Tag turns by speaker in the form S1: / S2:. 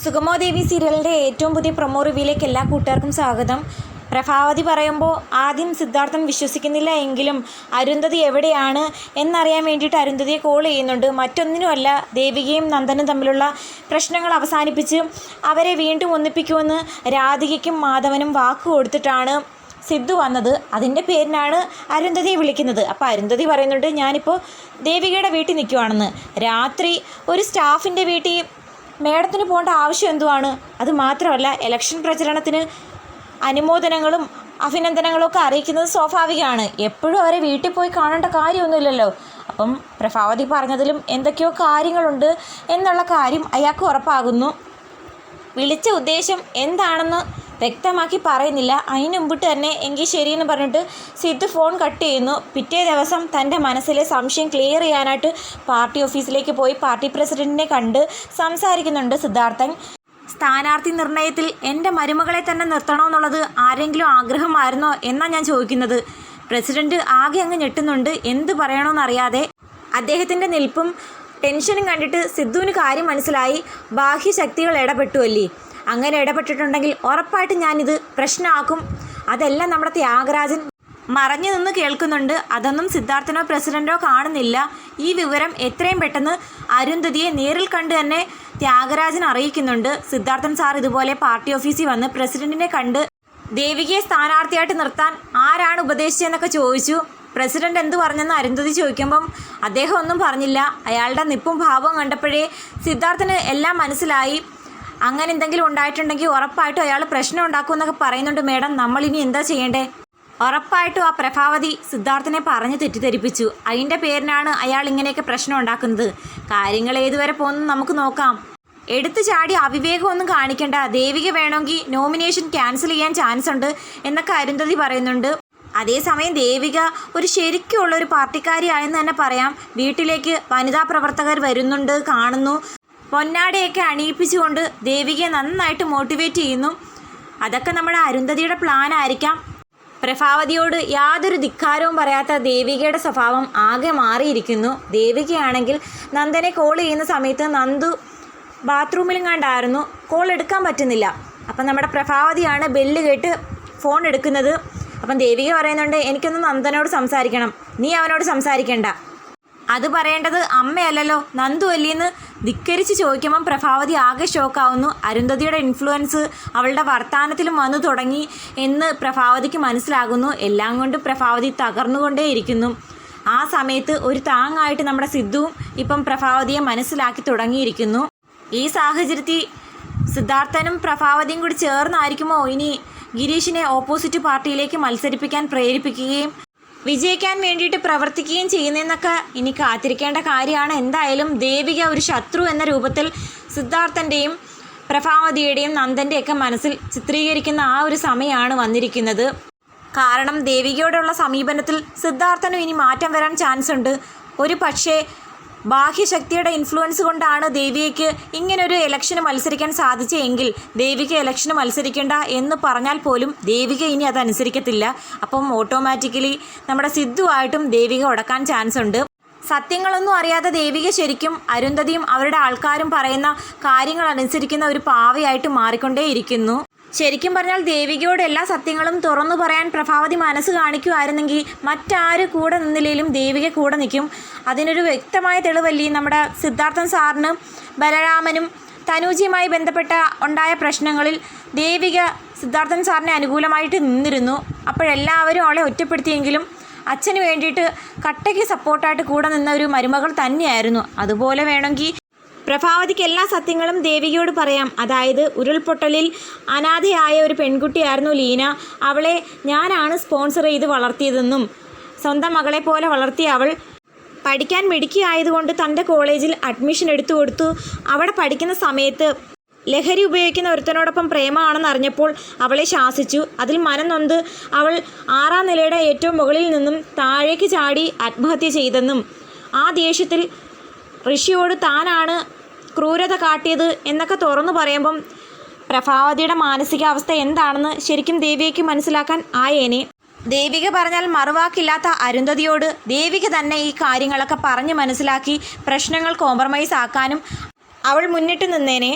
S1: സുഗമോ ദേവി സീരിയലിന്റെ ഏറ്റവും പുതിയ പ്രൊമോ റിവ്യൂയിലേക്ക് എല്ലാ കൂട്ടുകാർക്കും സ്വാഗതം. പ്രഭാവതി പറയുമ്പോൾ ആദ്യം സിദ്ധാർത്ഥൻ വിശ്വസിക്കുന്നില്ല എങ്കിലും അരുന്ധതി എവിടെയാണ് എന്നറിയാൻ വേണ്ടിയിട്ട് അരുന്ധതിയെ കോൾ ചെയ്യുന്നുണ്ട്. മറ്റൊന്നിനുമല്ല ദേവികയും നന്ദനും തമ്മിലുള്ള പ്രശ്നങ്ങൾ അവസാനിപ്പിച്ച് അവരെ വീണ്ടും ഒന്നിപ്പിക്കുമെന്ന് രാധികയ്ക്കും മാധവനും വാക്ക് കൊടുത്തിട്ടാണ് സിദ്ധു വന്നത്. അതിന്റെ പേരിനാണ് അരുന്ധതിയെ വിളിക്കുന്നത്. അപ്പോൾ അരുന്ധതി പറയുന്നുണ്ട് ഞാനിപ്പോൾ ദേവികയുടെ വീട്ടിൽ നിൽക്കുവാണെന്ന്. രാത്രി ഒരു സ്റ്റാഫിന്റെ വീട്ടിൽ മേഡത്തിന് പോകേണ്ട ആവശ്യം എന്തുവാണ്? അത് മാത്രമല്ല ഇലക്ഷൻ പ്രചരണത്തിന് അനുമോദനങ്ങളും അഭിനന്ദനങ്ങളൊക്കെ അറിയിക്കുന്നത് സ്വാഭാവികമാണ്. എപ്പോഴും അവരെ വീട്ടിൽ പോയി കാണേണ്ട കാര്യമൊന്നുമില്ലല്ലോ. അപ്പം പ്രഭാവതി പറഞ്ഞതിലും എന്തൊക്കെയോ കാര്യങ്ങളുണ്ട് എന്നുള്ള കാര്യം അയാൾക്ക് ഉറപ്പാകുന്നു. വിളിച്ച ഉദ്ദേശം എന്താണെന്ന് വ്യക്തമാക്കി പറയുന്നില്ല. അതിന് മുമ്പിട്ട് തന്നെ എങ്കിൽ ശരിയെന്ന് പറഞ്ഞിട്ട് സിദ്ധു ഫോൺ കട്ട് ചെയ്യുന്നു. പിറ്റേ ദിവസം തന്റെ മനസ്സിലെ സംശയം ക്ലിയർ ചെയ്യാനായിട്ട് പാർട്ടി ഓഫീസിലേക്ക് പോയി പാർട്ടി പ്രസിഡന്റിനെ കണ്ട് സംസാരിക്കുന്നുണ്ട് സിദ്ധാർത്ഥൻ. സ്ഥാനാർത്ഥി നിർണയത്തിൽ എന്റെ മരുമകളെ തന്നെ നിർത്തണമെന്നുള്ളത് ആരെങ്കിലും ആഗ്രഹമായിരുന്നോ എന്നാണ് ഞാൻ ചോദിക്കുന്നത്. പ്രസിഡന്റ് ആകെ അങ്ങ് ഞെട്ടുന്നുണ്ട്. എന്ത് പറയണമെന്നറിയാതെ അദ്ദേഹത്തിന്റെ നിൽപ്പും ടെൻഷനും കണ്ടിട്ട് സിദ്ധുവിന് കാര്യം മനസ്സിലായി. ബാഹ്യശക്തികൾ ഇടപെട്ടുവല്ലേ? അങ്ങനെ ഇടപെട്ടിട്ടുണ്ടെങ്കിൽ ഉറപ്പായിട്ടും ഞാനിത് പ്രശ്നമാക്കും. അതെല്ലാം നമ്മുടെ ത്യാഗരാജൻ മറഞ്ഞു നിന്ന് കേൾക്കുന്നുണ്ട്. അതൊന്നും സിദ്ധാർത്ഥനോ പ്രസിഡന്റോ കാണുന്നില്ല. ഈ വിവരം എത്രയും പെട്ടെന്ന് അരുന്ധതിയെ നേരിൽ കണ്ട് തന്നെ ത്യാഗരാജൻ അറിയിക്കുന്നുണ്ട്. സിദ്ധാർത്ഥൻ സാർ ഇതുപോലെ പാർട്ടി ഓഫീസിൽ വന്ന് പ്രസിഡന്റിനെ കണ്ട് ദേവികയെ സ്ഥാനാർത്ഥിയായിട്ട് നിർത്താൻ ആരാണ് ഉപദേശിച്ചതെന്നൊക്കെ ചോദിച്ചു. പ്രസിഡന്റ് എന്ത് പറഞ്ഞെന്ന് അരുന്ധതി ചോദിക്കുമ്പം അദ്ദേഹം ഒന്നും പറഞ്ഞില്ല. അയാളുടെ നിപ്പും ഭാവവും കണ്ടപ്പോഴേ സിദ്ധാർത്ഥന് എല്ലാം മനസ്സിലായി. അങ്ങനെ എന്തെങ്കിലും ഉണ്ടായിട്ടുണ്ടെങ്കിൽ ഉറപ്പായിട്ടും അയാൾ പ്രശ്നം ഉണ്ടാക്കുമെന്നൊക്കെ പറയുന്നുണ്ട് മേഡം. നമ്മളിനി എന്താ ചെയ്യേണ്ടേ? ഉറപ്പായിട്ടും ആ പ്രഭാവതി സിദ്ധാർത്ഥനെ പറഞ്ഞ് തെറ്റിദ്ധരിപ്പിച്ചു. അതിന്റെ പേരിനാണ് അയാൾ ഇങ്ങനെയൊക്കെ പ്രശ്നം ഉണ്ടാക്കുന്നത്. കാര്യങ്ങൾ ഏതുവരെ പോകുന്നു നമുക്ക് നോക്കാം. എടുത്തു ചാടി അവിവേകമൊന്നും കാണിക്കേണ്ട. ദേവിക വേണമെങ്കിൽ നോമിനേഷൻ ക്യാൻസൽ ചെയ്യാൻ ചാൻസ് ഉണ്ട് എന്നൊക്കെ അരുന്ധതി പറയുന്നുണ്ട്. അതേസമയം ദേവിക ഒരു ശരിക്കുള്ള ഒരു പാർട്ടിക്കാരിയായെന്ന് തന്നെ പറയാം. വീട്ടിലേക്ക് വനിതാ പ്രവർത്തകർ വരുന്നുണ്ട് കാണുന്നു. പൊന്നാടയൊക്കെ അണിയിപ്പിച്ചുകൊണ്ട് ദേവികയെ നന്നായിട്ട് മോട്ടിവേറ്റ് ചെയ്യുന്നു. അതൊക്കെ നമ്മുടെ അരുന്ധതിയുടെ പ്ലാൻ ആയിരിക്കാം. പ്രഭാവതിയോട് യാതൊരു ധിക്കാരവും പറയാത്ത ദേവികയുടെ സ്വഭാവം ആകെ മാറിയിരിക്കുന്നു. ദേവികയാണെങ്കിൽ നന്ദനെ കോൾ ചെയ്യുന്ന സമയത്ത് നന്ദു ബാത്റൂമിലും കണ്ടായിരുന്നു. കോൾ എടുക്കാൻ പറ്റുന്നില്ല. അപ്പം നമ്മുടെ പ്രഭാവതിയാണ് ബെല്ല് കേട്ട് ഫോൺ എടുക്കുന്നത്. അപ്പം ദേവിക പറയുന്നുണ്ട് എനിക്കൊന്ന് നന്ദനോട് സംസാരിക്കണം. നീ അവനോട് സംസാരിക്കണ്ട. അത് പറയേണ്ടത് അമ്മയല്ലല്ലോ. നന്ദു അല്ലേന്ന് ധിക്കരിച്ച് ചോദിക്കുമ്പം പ്രഭാവതി ആകെ ഷോക്കാവുന്നു. അരുന്ധതിയുടെ ഇൻഫ്ലുവൻസ് അവളുടെ വർത്തമാനത്തിലും വന്നു തുടങ്ങി എന്ന് പ്രഭാവതിക്ക് മനസ്സിലാകുന്നു. എല്ലാം കൊണ്ടും പ്രഭാവതി തകർന്നുകൊണ്ടേയിരിക്കുന്നു. ആ സമയത്ത് ഒരു താങ്ങായിട്ട് നമ്മുടെ സിദ്ധുവും ഇപ്പം പ്രഭാവതിയെ മനസ്സിലാക്കി തുടങ്ങിയിരിക്കുന്നു. ഈ സാഹചര്യത്തിൽ സിദ്ധാർത്ഥനും പ്രഭാവതിയും കൂടി ചേർന്നായിരിക്കുമോ? ഇനി ഗിരീഷിനെ ഓപ്പോസിറ്റ് പാർട്ടിയിലേക്ക് മത്സരിപ്പിക്കാൻ പ്രേരിപ്പിക്കുകയും വിജയിക്കാൻ വേണ്ടിയിട്ട് പ്രവർത്തിക്കുകയും ചെയ്യുന്നതെന്നൊക്കെ ഇനി കാത്തിരിക്കേണ്ട കാര്യമാണ്. എന്തായാലും ദേവിക ഒരു ശത്രു എന്ന രൂപത്തിൽ സിദ്ധാർത്ഥന്റെയും പ്രഭാവതിയുടെയും നന്ദന്റെയൊക്കെ മനസ്സിൽ ചിത്രീകരിക്കുന്ന ആ ഒരു സമയമാണ് വന്നിരിക്കുന്നത്. കാരണം ദേവികയോടുള്ള സമീപനത്തിൽ സിദ്ധാർത്ഥനും ഇനി മാറ്റം വരാൻ ചാൻസ് ഉണ്ട് ഒരു പക്ഷേ ബാഹ്യശക്തിയുടെ ഇൻഫ്ലുവൻസ് കൊണ്ടാണ് ദേവിയയ്ക്ക് ഇങ്ങനൊരു ഇലക്ഷന് മത്സരിക്കാൻ സാധിച്ചെങ്കിൽ ദേവിക്ക് ഇലക്ഷന് മത്സരിക്കേണ്ട എന്ന് പറഞ്ഞാൽ പോലും ദേവിക ഇനി അതനുസരിക്കത്തില്ല അപ്പം ഓട്ടോമാറ്റിക്കലി നമ്മുടെ സിദ്ധുവായിട്ടും ദേവിക ഉടക്കാൻ ചാൻസ് ഉണ്ട്. സത്യങ്ങളൊന്നും അറിയാതെ ദേവിക ശരിക്കും അരുന്ധതിയും അവരുടെ ആൾക്കാരും പറയുന്ന കാര്യങ്ങൾ അനുസരിക്കുന്ന ഒരു പാവയായിട്ട് മാറിക്കൊണ്ടേയിരിക്കുന്നു. ശരിക്കും പറഞ്ഞാൽ ദേവികയോട് എല്ലാ സത്യങ്ങളും തുറന്നു പറയാൻ പ്രഭാവതി മനസ്സ് കാണിക്കുമായിരുന്നെങ്കിൽ മറ്റാര് കൂടെ നിന്നില്ലെങ്കിലും ദേവിക കൂടെ നിൽക്കും. അതിനൊരു വ്യക്തമായ തെളിവല്ലേ നമ്മുടെ സിദ്ധാർത്ഥൻ സാറിന് ബലരാമനും തനൂജിയുമായി ബന്ധപ്പെട്ട ഉണ്ടായ പ്രശ്നങ്ങളിൽ ദേവിക സിദ്ധാർത്ഥൻ സാറിനെ അനുകൂലമായിട്ട് നിന്നിരുന്നു. അപ്പോഴെല്ലാവരും അവളെ ഒറ്റപ്പെടുത്തിയെങ്കിലും അച്ഛന് വേണ്ടിയിട്ട് കട്ടയ്ക്ക് സപ്പോർട്ടായിട്ട് കൂടെ നിന്ന ഒരു മരുമകൾ തന്നെയായിരുന്നു. അതുപോലെ വേണമെങ്കിൽ പ്രഭാവതിക്ക് എല്ലാ സത്യങ്ങളും ദേവികയോട് പറയാം. അതായത് ഉരുൾപൊട്ടലിൽ അനാഥയായ ഒരു പെൺകുട്ടിയായിരുന്നു ലീന. അവളെ ഞാനാണ് സ്പോൺസർ ചെയ്ത് വളർത്തിയതെന്നും സ്വന്തം മകളെ പോലെ വളർത്തിയ അവൾ പഠിക്കാൻ മിടുക്കിയായതുകൊണ്ട് തന്റെ കോളേജിൽ അഡ്മിഷൻ എടുത്തു കൊടുത്തു. അവിടെ പഠിക്കുന്ന സമയത്ത് ലഹരി ഉപയോഗിക്കുന്ന ഒരുത്തനോടൊപ്പം പ്രേമമാണെന്ന് അറിഞ്ഞപ്പോൾ അവളെ ശാസിച്ചു. അതിൽ മനം നൊന്ത് അവൾ ആറാം നിലയുടെ ഏറ്റവും മുകളിൽ നിന്നും താഴേക്ക് ചാടി ആത്മഹത്യ ചെയ്തെന്നും ആ ദേഷ്യത്തിൽ ഋഷിയോട് താനാണ് ക്രൂരത കാട്ടിയത് എന്നൊക്കെ തുറന്നു പറയുമ്പം പ്രഭാവതിയുടെ മാനസികാവസ്ഥ എന്താണെന്ന് ശരിക്കും ദേവികയ്ക്ക് മനസ്സിലാക്കാൻ ആയേനെ. ദേവിക പറഞ്ഞാൽ മറുവാക്കില്ലാത്ത അരുന്ധതിയോട് ദേവിക തന്നെ ഈ കാര്യങ്ങളൊക്കെ പറഞ്ഞ് മനസ്സിലാക്കി പ്രശ്നങ്ങൾ കോംപ്രമൈസ് ആക്കാനും അവൾ മുന്നിട്ട് നിന്നേനെ.